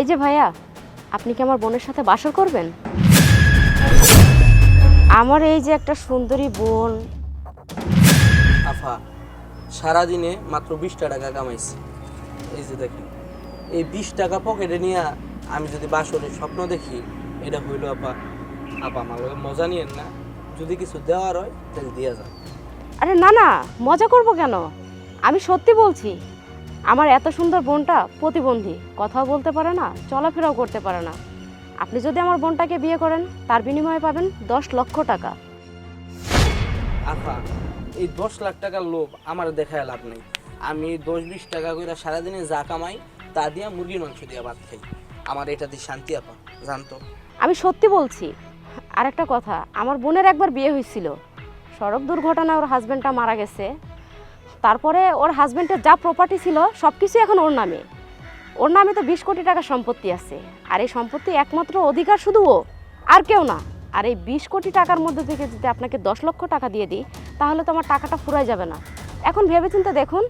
এই যে ভাইয়া আপনি কি আমার বোনের সাথে বাসর করবেন? আমার এই যে একটা সুন্দরী বোন। আফা সারাদিনে মাত্র বিশটা টাকা কামাইছি। এই যে দেখেন এই বিশ টাকা পকেটে নিয়ে আমি যদি বাসরের স্বপ্ন দেখি এটা হইল আপা আপা আমার মজা নিয়েন না। যদি কিছু দেওয়ার হয় তাহলে দিয়া যান আরে না না মজা করব কেন? আমি সত্যি বলছি আমার এত সুন্দর বোনটা প্রতিবন্ধী কথাও বলতে পারে না চলাফেরাও করতে পারে না। আপনি যদি আমার বোনটাকে বিয়ে করেন তার বিনিময়ে পাবেন দশ লক্ষ টাকা। আফা এই দশ লাখ টাকার লোভ আমার দেখায় লাভ নেই। আমি দশ বিশ টাকা করে সারাদিনে যা কামাই তা দিয়া মুরগির মাংস দিয়া ভাত খাই। আমার এটাতে শান্তি আপা জানতো? আমি সত্যি বলছি আর একটা কথা আমার বোনের একবার বিয়ে হয়েছিল সড়ক দুর্ঘটনায় ওর হাজব্যান্ডটা মারা গেছে। তারপরে ওর হাজব্যান্ডের যা প্রপার্টি ছিল সব কিছু এখন ওর নামে। ওর নামে তো বিশ কোটি টাকা সম্পত্তি আছে। আর এই সম্পত্তি একমাত্র অধিকার শুধু ও আর কেউ না। আর এই বিশ কোটি টাকার মধ্যে থেকে যদি আপনাকে দশ লক্ষ টাকা দিয়ে দিই তাহলে তো আমার টাকাটা ফুরাই যাবে না। এখন ভেবেচিন্তে দেখুন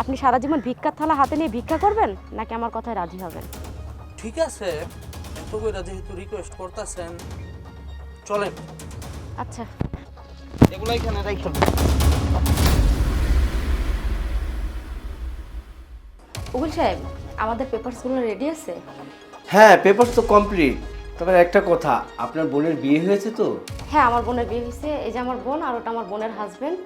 আপনি সারা জীবন ভিক্ষার থালা হাতে নিয়ে ভিক্ষা করবেন নাকি আমার কথায় রাজি হবেন? ঠিক আছে এত যেহেতু রিকোয়েস্ট করতেছেন চলেন। আচ্ছা। এগুলো এখানে রাখুন উকিল সাহেব আমাদের পেপারসগুলো রেডি আছে? হ্যাঁ পেপার তো কমপ্লিট তবে একটা কথা আপনার বোনের বিয়ে হয়েছে তো? হ্যাঁ আমার বোনের বিয়ে হয়েছে এই যে আমার বোন আর ওটা আমার বোনের হাজবেন্ড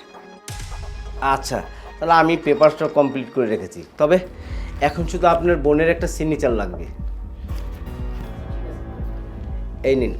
আচ্ছা তাহলে আমি পেপারসটা কমপ্লিট করে রেখেছি। তবে এখন শুধু আপনার বোনের একটা সিগনেচার লাগবে। এই নিন।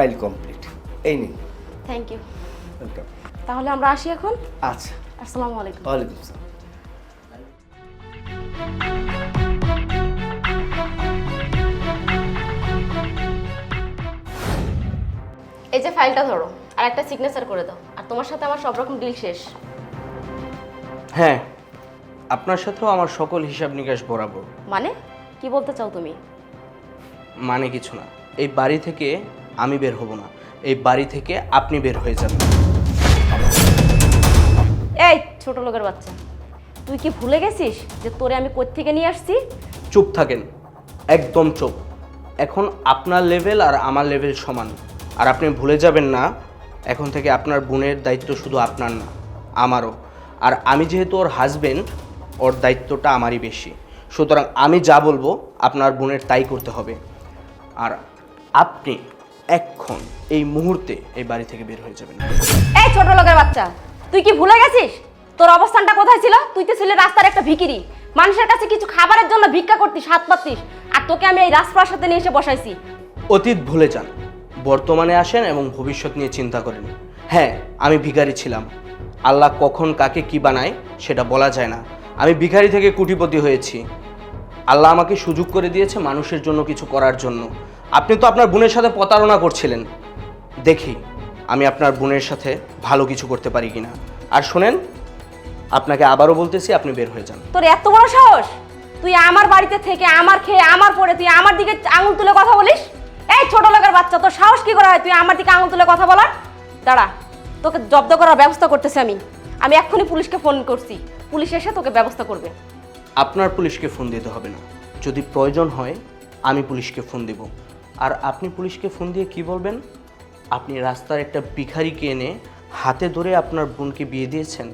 File complete. এই নিন। থ্যাংক ইউ ওয়েলকাম তাহলে আমরা আসি এখন? আচ্ছা। আসসালামু আলাইকুম। ওয়ালাইকুম আসসালাম। এই যে ফাইলটা ধরো আর একটা সিগনেচার করে দাও আর তোমার সাথে আমার সব রকম ডিল শেষ। হ্যাঁ আপনার সাথেও আমার সকল হিসাব নিকাশ বরাবর। মানে? কি বলতে চাও তুমি? মানে কিছু না। এই বাড়ি থেকে আমি বের হব না। এই বাড়ি থেকে আপনি বের হয়ে যাবেন এই ছোট লোকের বাচ্চা। তুই কি ভুলে গেছিস যে তোরে আমি কোথা থেকে নিয়ে আসছি? চুপ থাকেন। একদম চুপ। এখন আপনার লেভেল আর আমার লেভেল সমান। আর আপনি ভুলে যাবেন না এখন থেকে আপনার বোনের দায়িত্ব শুধু আপনার না আমারও। আর আমি যেহেতু ওর হাজবেন্ড ওর দায়িত্বটা আমারই বেশি। সুতরাং আমি যা বলব আপনার বোনের তাই করতে হবে। আর আপনি এক্ষণ এই মুহূর্তে এই বাড়ি থেকে বের হয়ে যাবেন। এই ছোট লোকের বাচ্চা তুই কি ভুলে গেছিস? তোর অবস্থানটা কোথায় ছিল? তুই তো ছিলি রাস্তার একটা ভিকিরি। মানুষের কাছে কিছু খাবারের জন্য ভিক্ষা করতিস হাত পাতিস আর তোকে আমি এই রাজপ্রাসাদে নিয়ে এসে বসাইছি। অতীত ভুলে যান। বর্তমানে আসেন এবং ভবিষ্যৎ নিয়ে চিন্তা করেন। হ্যাঁ আমি ভিখারি ছিলাম। আল্লাহ কখন কাকে কি বানায় সেটা বলা যায় না। আমি ভিখারি থেকে কুটিপতি হয়েছি। আল্লাহ আমাকে সুযোগ করে দিয়েছে মানুষের জন্য কিছু করার জন্য। আপনি তো আপনার বোনের সাথে প্রতারণা করছিলেন। দেখি, আমি আপনার বোনের সাথে ভালো কিছু করতে পারি কিনা। আর শোনেন, আপনাকে আবারও বলতেছি, আপনি বের হয়ে যান। তোর এত বড় সাহস? তুই আমার বাড়িতে থেকে, আমার খেয়ে, আমার পরে তুই আমার দিকে আঙুল তুলে কথা বলিস? এই ছোট লোকের বাচ্চা, তোর সাহস কি করে হয় তুই আমার দিকে আঙুল তুলে কথা বলার? দাঁড়া, তোকে জব্দ করার ব্যবস্থা করতেছি আমি। আমি এক্ষুনি পুলিশকে ফোন করছি। পুলিশ এসে তোকে ব্যবস্থা করবে। আপনার পুলিশকে ফোন দিতে হবে না। যদি প্রয়োজন হয়, আমি পুলিশকে ফোন দেব। আর আপনি পুলিশকে ফোন দিয়ে কি বলবেন? আপনি রাস্তার একটা ভিখারিকে এনে হাতে ধরে আপনার বোনকে বিয়ে দিয়েছেন।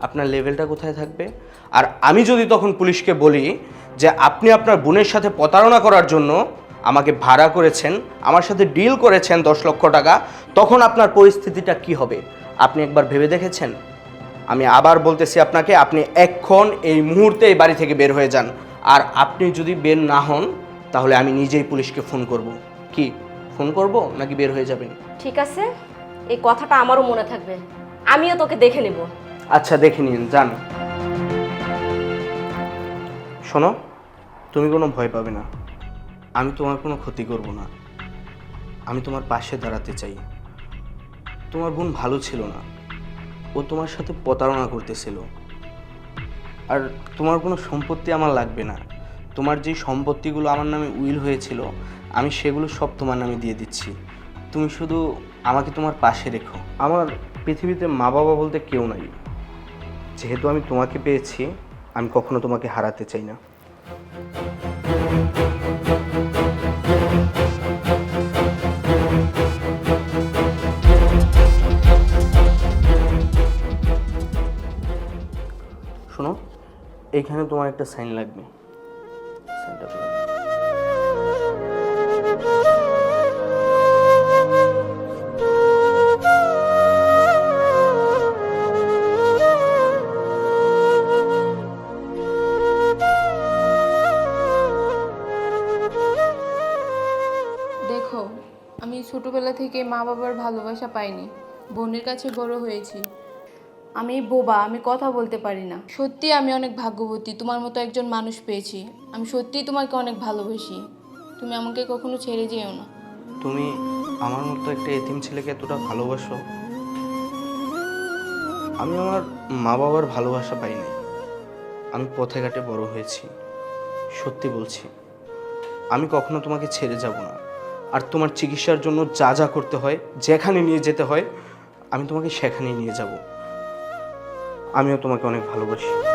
আপনার লেভেলটা কোথায় থাকবে? আর আমি যদি তখন পুলিশকে বলি যে, আপনি আপনার বোনের সাথে প্রতারণা করার জন্য আমাকে ভাড়া করেছেন, আমার সাথে ডিল করেছেন দশ লক্ষ টাকা, তখন আপনার পরিস্থিতিটা কি হবে? আপনি একবার ভেবে দেখেছেন? আমি আবার বলতেছি আপনাকে আপনি এক্ষণ এই মুহূর্তে এই বাড়ি থেকে বের হয়ে যান। আর আপনি যদি বের না হন তাহলে আমি নিজেই পুলিশকে ফোন করব। কি ফোন করব নাকি বের হয়ে যাবেন? ঠিক আছে এই কথাটা আমারও মনে থাকবে। আমিও তোকে দেখে নেব। আচ্ছা দেখে নিন যান। শোনো তুমি কোনো ভয় পাবে না। আমি তোমার কোনো ক্ষতি করব না। আমি তোমার পাশে দাঁড়াতে চাই। তোমার বোন ভালো ছিল না। ও তোমার সাথে প্রতারণা করতেছিল। আর তোমার কোনো সম্পত্তি আমার লাগবে না। তোমার যে সম্পত্তিগুলো আমার নামে উইল হয়েছিল, আমি সেগুলো সব তোমার নামে দিয়ে দিচ্ছি। তুমি শুধু আমাকে তোমার পাশে রেখো। আমার পৃথিবীতে মা বাবা বলতে কেউ নাই। যেহেতু আমি তোমাকে পেয়েছি, আমি কখনো তোমাকে হারাতে চাই না। শোনো এইখানে তোমার একটা সাইন লাগবে। দেখো, আমি ছোটবেলা থেকে মা বাবার ভালোবাসা পাইনি। বোনের কাছে বড় হয়েছি। আমি বোবা আমি কথা বলতে পারি না। সত্যি আমি অনেক ভাগ্যবতী তোমার মতো একজন মানুষ পেয়েছি। আমি সত্যিই তোমাকে অনেক ভালোবাসি। তুমি আমাকে কখনো ছেড়ে যেও না। তুমি আমার মতো একটা এতিম ছেলেকে এতটা ভালোবাসো? আমি আমার মা বাবার ভালোবাসা পাইনি। আমি পথে ঘাটে বড় হয়েছি। সত্যি বলছি আমি কখনো তোমাকে ছেড়ে যাব না। আর তোমার চিকিৎসার জন্য যা যা করতে হয় যেখানে নিয়ে যেতে হয় আমি তোমাকে সেখানেই নিয়ে যাব। আমিও তোমাকে অনেক ভালোবাসি।